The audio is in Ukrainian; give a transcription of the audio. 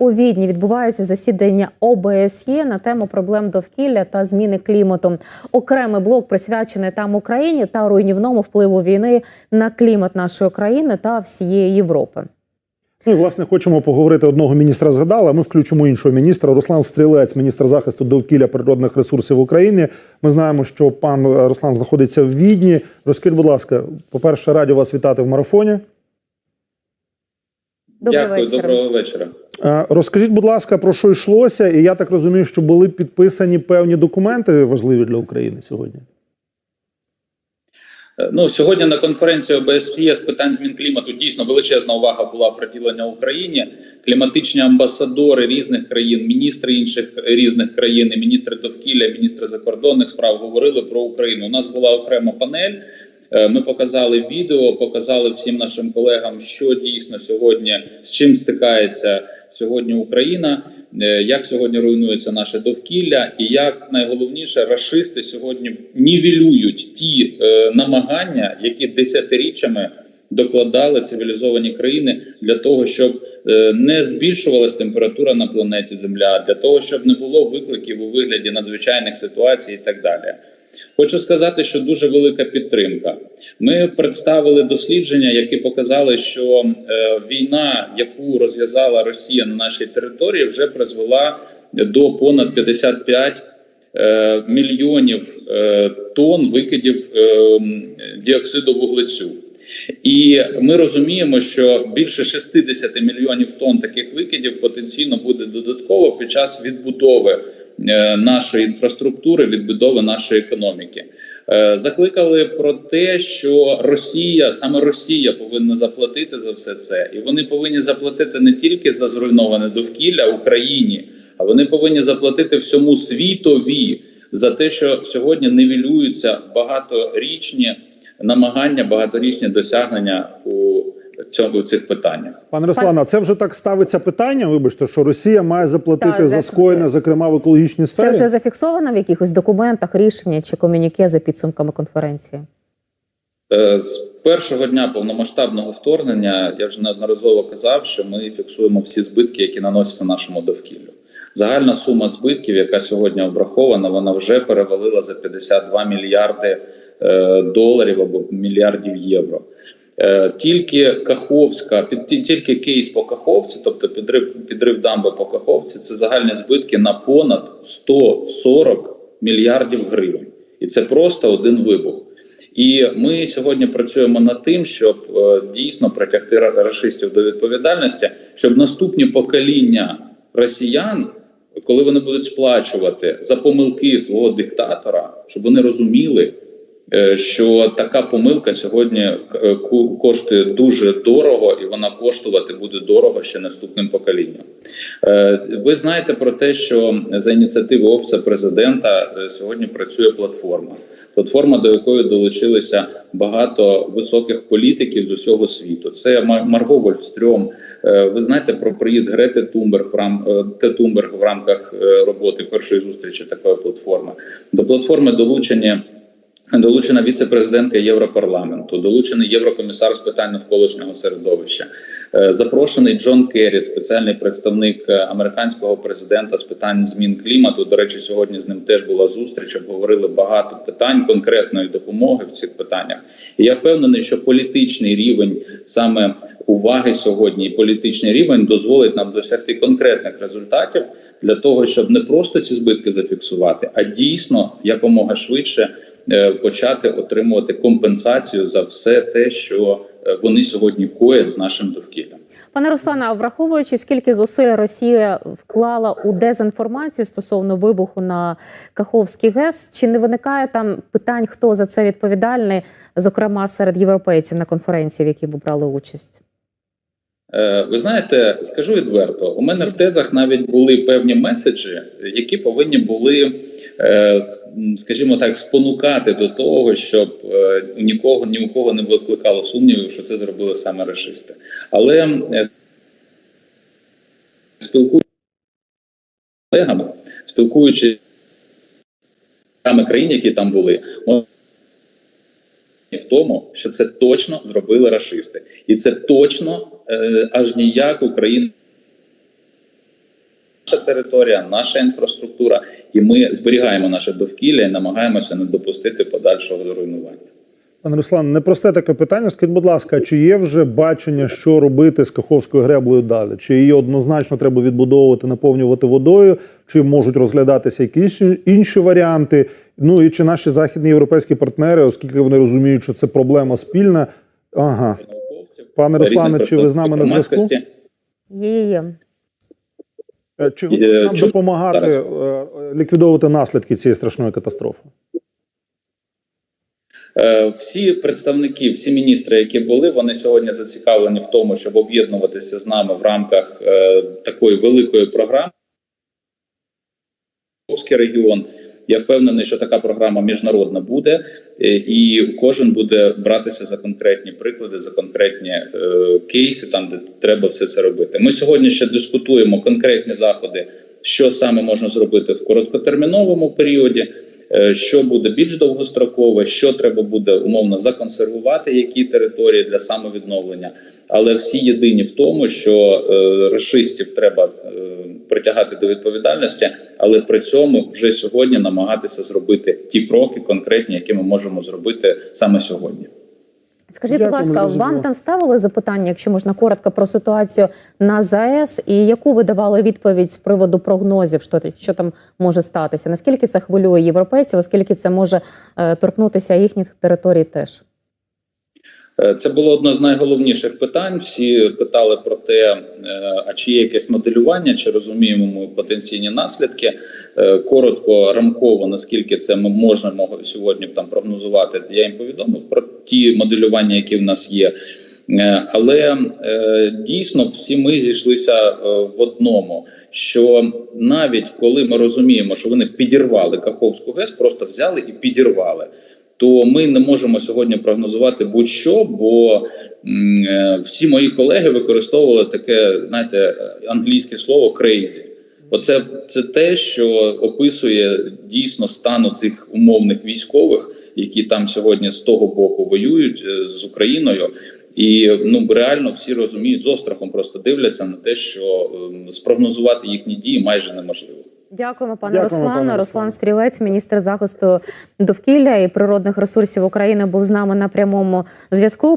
У Відні відбувається засідання ОБСЄ на тему проблем довкілля та зміни клімату. Окремий блок присвячений там Україні та руйнівному впливу війни на клімат нашої країни та всієї Європи. Ну, і, власне, хочемо поговорити одного міністра. Згадали. Ми включимо іншого міністра. Руслан Стрілець, міністр захисту довкілля природних ресурсів України. Ми знаємо, що пан Руслан знаходиться в Відні. Розкажіть, будь ласка, по-перше, раді вас вітати в марафоні. Доброго Дякую, вечора. доброго вечора. Е, Розкажіть, будь ласка, про що йшлося, і я так розумію, що були підписані певні документи важливі для України сьогодні. Е, Ну сьогодні на конференції ОБСЄ з питань змін клімату дійсно величезна увага була приділена Україні. Кліматичні амбасадори різних країн, міністри інших різних країн, міністри довкілля, міністри закордонних справ говорили про Україну. У нас була окрема панель. Е, Ми показали відео, показали всім нашим колегам, що дійсно сьогодні з чим стикається сьогодні Україна, е, як сьогодні руйнується наше довкілля, і як найголовніше, рашисти сьогодні нівелюють ті е, намагання, які десятиріччями докладали цивілізовані країни для того, щоб е, не збільшувалась температура на планеті Земля, для того, щоб не було викликів у вигляді надзвичайних ситуацій і так далі. Хочу сказати, що дуже велика підтримка. Ми представили дослідження, які показали, що е, війна, яку розв'язала Росія на нашій території, вже призвела до понад 55 е, мільйонів е, тонн викидів діоксиду вуглецю. І ми розуміємо, що більше 60 мільйонів тонн таких викидів потенційно буде додатково під час відбудови е, нашої інфраструктури, відбудови нашої економіки. Е, Закликали про те, що Росія, саме Росія, повинна заплатити за все це, і вони повинні заплатити не тільки за зруйноване довкілля Україні, а вони повинні заплатити всьому світові за те, що сьогодні нивелюються багаторічні намагання, багаторічні досягнення у цьому цих питаннях. Пане Руслана, це вже так ставиться питання. Вибачте, що Росія має заплатити Так, за скоєне, зокрема в екологічній сфері. Це вже зафіксовано в якихось документах, рішення чи комюніке за підсумками конференції. Е, З першого дня повномасштабного вторгнення я вже неодноразово казав, що ми фіксуємо всі збитки, які наносяться нашому довкіллю. Загальна сума збитків, яка сьогодні обрахована, вона вже перевалила за 52 мільярди доларів або мільярдів євро. Е, Тільки Каховська, під тільки кейс по Каховці, тобто підрив підрив дамби по Каховці, це загальні збитки на понад 140 мільярдів гривень, і це просто один вибух. І ми сьогодні працюємо над тим, щоб е, дійсно притягти ра- рашистів до відповідальності, щоб наступні покоління росіян, коли вони будуть сплачувати за помилки свого диктатора, щоб вони розуміли, е, що така помилка сьогодні е, коштує дуже дорого, і вона коштувати буде дорого ще наступним поколінням. Е, Ви знаєте про те, що за ініціативи офісу президента е, сьогодні працює платформа. Платформа, до якої долучилися багато високих політиків з усього світу. Це Ма- Марго Вольфстрьом. Е, Ви знаєте про приїзд Грети Тумберг в рам е, Тумберг в рамках е, роботи першої зустрічі такої платформи. До платформи долучені. Долучена віце-президентка Європарламенту, долучений єврокомісар з питань навколишнього середовища, Е, запрошений Джон Керрі, спеціальний представник е, американського президента з питань змін клімату. До речі, сьогодні з ним теж була зустріч. Обговорили багато питань конкретної допомоги в цих питаннях. І я впевнений, що політичний рівень саме уваги сьогодні, і політичний рівень дозволить нам досягти конкретних результатів для того, щоб не просто ці збитки зафіксувати, а дійсно якомога швидше почати отримувати компенсацію за все те, що е, вони сьогодні коять з нашим довкіллям. Пане Руслане, а враховуючи, скільки зусиль Росія вклала у дезінформацію стосовно вибуху на Каховський ГЕС, чи не виникає там питань, хто за це відповідальний, зокрема серед європейців на конференції, в якій ви брали участь? Е, Ви знаєте, скажу відверто, у мене в тезах навіть були певні меседжі, які повинні були, е, скажімо так, спонукати до того, щоб е, нікого ні у кого не викликало сумнівів, що це зробили саме расисти. Але е, спілкуючись з колегами, спілкуючись тими країн, які там були, в тому, що це точно зробили рашисти, і це точно е, аж ніяк Україна наша територія, наша інфраструктура, і ми зберігаємо наше довкілля і намагаємося не допустити подальшого руйнування. Пане Руслан, непросте таке питання. Скажіть, будь ласка, чи є вже бачення, що робити з Каховською греблею далі? Чи її однозначно треба відбудовувати, наповнювати водою, чи можуть розглядатися якісь інші варіанти? Ну і чи наші західні європейські партнери, оскільки вони розуміють, що це проблема спільна? Ага, Пане Руслане, чи ви з нами на зв'язку? Є, є, є. Чи Е, нам допомагати зараз. е, е, ліквідовувати наслідки цієї страшної катастрофи? Е, Всі представники, всі міністри, які були, вони сьогодні зацікавлені в тому, щоб об'єднуватися з нами в рамках е, такої великої програми. Регіон. Я впевнений, що така програма міжнародна буде, е, і кожен буде братися за конкретні приклади, за конкретні е, кейси, там де треба все це робити. Ми сьогодні ще дискутуємо конкретні заходи, що саме можна зробити в короткотерміновому періоді. Е, Що буде більш довгострокове, що треба буде умовно законсервувати, які території для самовідновлення, але всі єдині в тому, що е, расистів треба е, притягати до відповідальності, але при цьому вже сьогодні намагатися зробити ті кроки конкретні, які ми можемо зробити саме сьогодні. Скажіть, будь ласка, вам там ставили запитання, якщо можна коротко про ситуацію на ЗАЕС, і яку ви давали відповідь з приводу прогнозів, що, що там може статися? Наскільки це хвилює європейців, оскільки це може е, торкнутися їхніх територій теж? Е, Це було одне з найголовніших питань. Всі питали про те, е, а чи є якесь моделювання, чи розуміємо ми потенційні наслідки. Е, Коротко, рамково, наскільки це ми можемо сьогодні там прогнозувати. Я їм повідомив про ті моделювання, які в нас є. Але дійсно всі ми зійшлися в одному. Що навіть коли ми розуміємо, що вони підірвали Каховську ГЕС, просто взяли і підірвали то ми не можемо сьогодні прогнозувати будь-що, бо е, всі мої колеги використовували таке, знаєте, англійське слово crazy. Оце це те, що описує дійсно стану цих умовних військових, які там сьогодні з того боку воюють е, з Україною. І ну реально всі розуміють з острахом, просто дивляться на те, що ем, спрогнозувати їхні дії майже неможливо. Дякуємо, пане Дякуємо, Руслане. пане Руслан Стрілець, міністр захисту довкілля і природних ресурсів України, був з нами на прямому зв'язку.